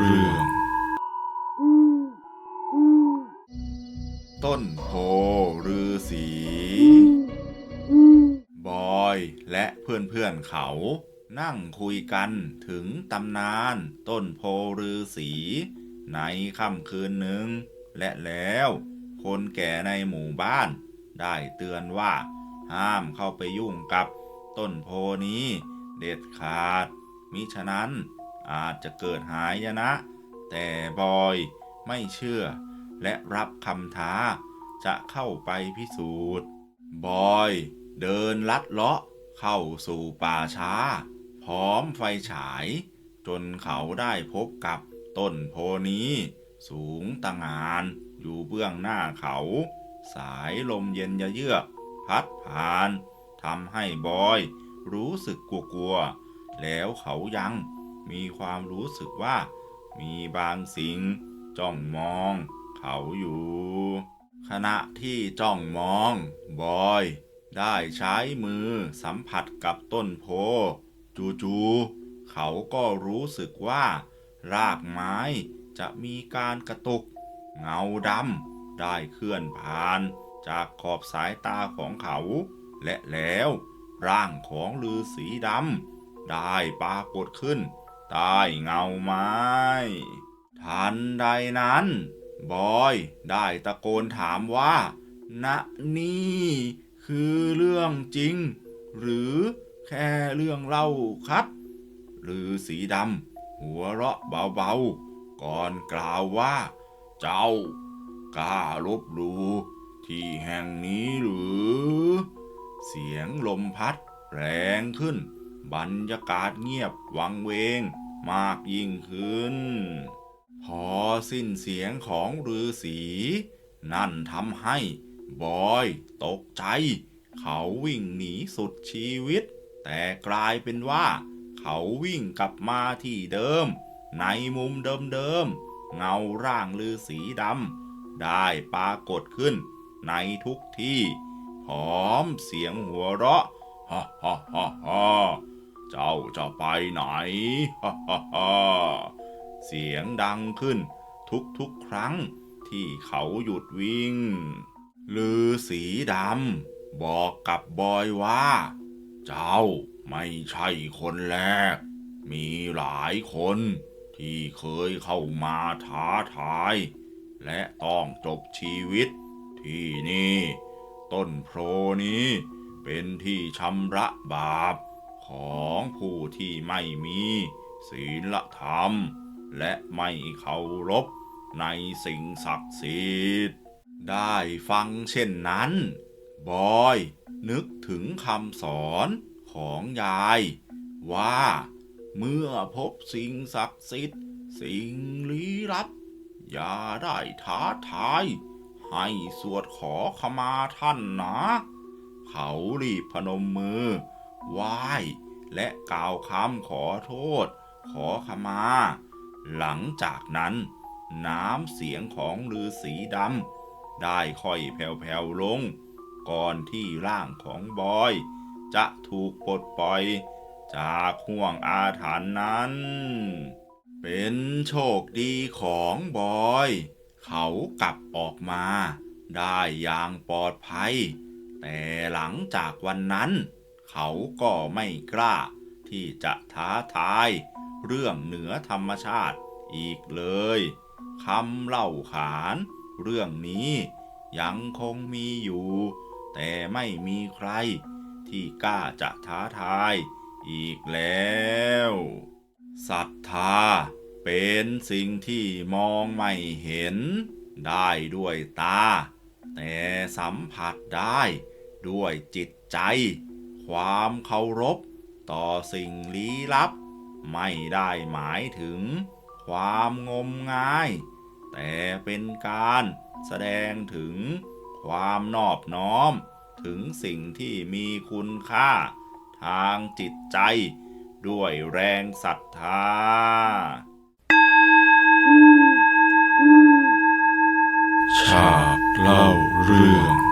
เรื่อง ต้นโพฤาษีบอยและเพื่อนๆเขา นั่งคุยกันถึงตำนานต้นโพฤาษีในค่ำคืนหนึ่ง และแล้ว คนแก่ในหมู่บ้าน ได้เตือนว่า ห้ามเข้าไปยุ่งกับ ต้นโพนี้ เด็ดขาด มิฉะนั้น อาจจะเกิดหายนะ แต่บอยไม่เชื่อ และรับคำท้า จะเข้าไปพิสูจน์ บอยเดินลัดเลาะเข้าสู่ป่าช้า พร้อมไฟฉาย จนเขาได้พบกับต้นโพนี้ สูงตะงานอยู่เบื้องหน้าเขา สายลมเย็นยะเยือกพัดผ่านทำให้บอยรู้สึกกลัวๆ แล้วเขายัง มีความรู้สึกว่า มีบางสิ่งจ้องมอง เขาอยู่ ขณะที่จ้องมอง บอย ได้ใช้มือสัมผัสกับต้นโพ จู่ๆเขาก็รู้สึกว่า รากไม้จะมีการกระตุก เงาดำได้เคลื่อนผ่าน จากขอบสายตาของเขา และแล้ว ร่างของฤาษีดำได้ปรากฏขึ้น ใต้เงาไม้ ทันใดนั้น บอยได้ตะโกนถามว่า ณนี่ คือเรื่องจริง หรือแค่เรื่องเล่าครับ หรือสีดำหัวเราะเบาๆ ก่อนกล่าวว่า เจ้ากล้าลบหลูที่แห่งนี้หรือ เสียงลมพัดแรงขึ้น บรรยากาศเงียบวังเวงมากยิ่งขึ้น พอสิ้นเสียงของฤาษีนั่นทำให้บอยตกใจ เขาวิ่งหนีสุดชีวิต แต่กลายเป็นว่า เขาวิ่งกลับมาที่เดิม ในมุมเดิมๆเงาร่างฤาษีดำได้ปรากฏขึ้น ในทุกที่ พร้อมเสียงหัวเราะฮ่าฮ่าฮ่า เจ้าจะไปไหนฮ่าฮ่าฮ่าเสียงดังขึ้นทุกๆครั้งที่เขาหยุดวิ่งลือสีดำบอกกับบอยว่า เจ้าไม่ใช่คนแรก มีหลายคนที่เคยเข้ามาท้าทาย และต้องจบชีวิตที่นี่ ต้นโพนี้เป็นที่ชำระบาป ของผู้ที่ไม่มีศีลธรรม และไม่เคารพในสิ่งศักดิ์สิทธิ์ ได้ฟังเช่นนั้น บอยนึกถึงคำสอนของยาย ว่า เมื่อพบสิ่งศักดิ์สิทธิ์ สิ่งลี้ลับ อย่าได้ท้าทาย ให้สวดขอขมาท่านนะ เขารีบพนมมือ ไหว้ และกล่าวคำขอโทษ ขอขมา หลังจากนั้น น้ำเสียงของฤาษีดำได้ค่อยแผ่วๆลง ก่อนที่ร่างของบอย จะถูกปลดปล่อย จากห่วงอาถรรพ์นั้น เป็นโชคดีของบอย เขากลับออกมา ได้อย่างปลอดภัย แต่หลังจากวันนั้น เขาก็ไม่กล้าที่จะท้าทาย เรื่องเหนือธรรมชาติอีกเลยคำเล่าขาน เรื่องนี้ยังคงมีอยู่ แต่ไม่มีใครที่กล้าจะท้าทายอีกแล้วศรัทธาเป็นสิ่งที่มองไม่เห็น ได้ด้วยตา แต่สัมผัสได้ด้วยจิตใจ ความเคารพ ต่อสิ่งลี้ลับ ไม่ได้หมายถึง ความงมงาย แต่เป็นการแสดงถึง ความนอบน้อม ถึงสิ่งที่มีคุณค่า ทางจิตใจ ด้วยแรงศรัทธาฉากเล่าเรื่อง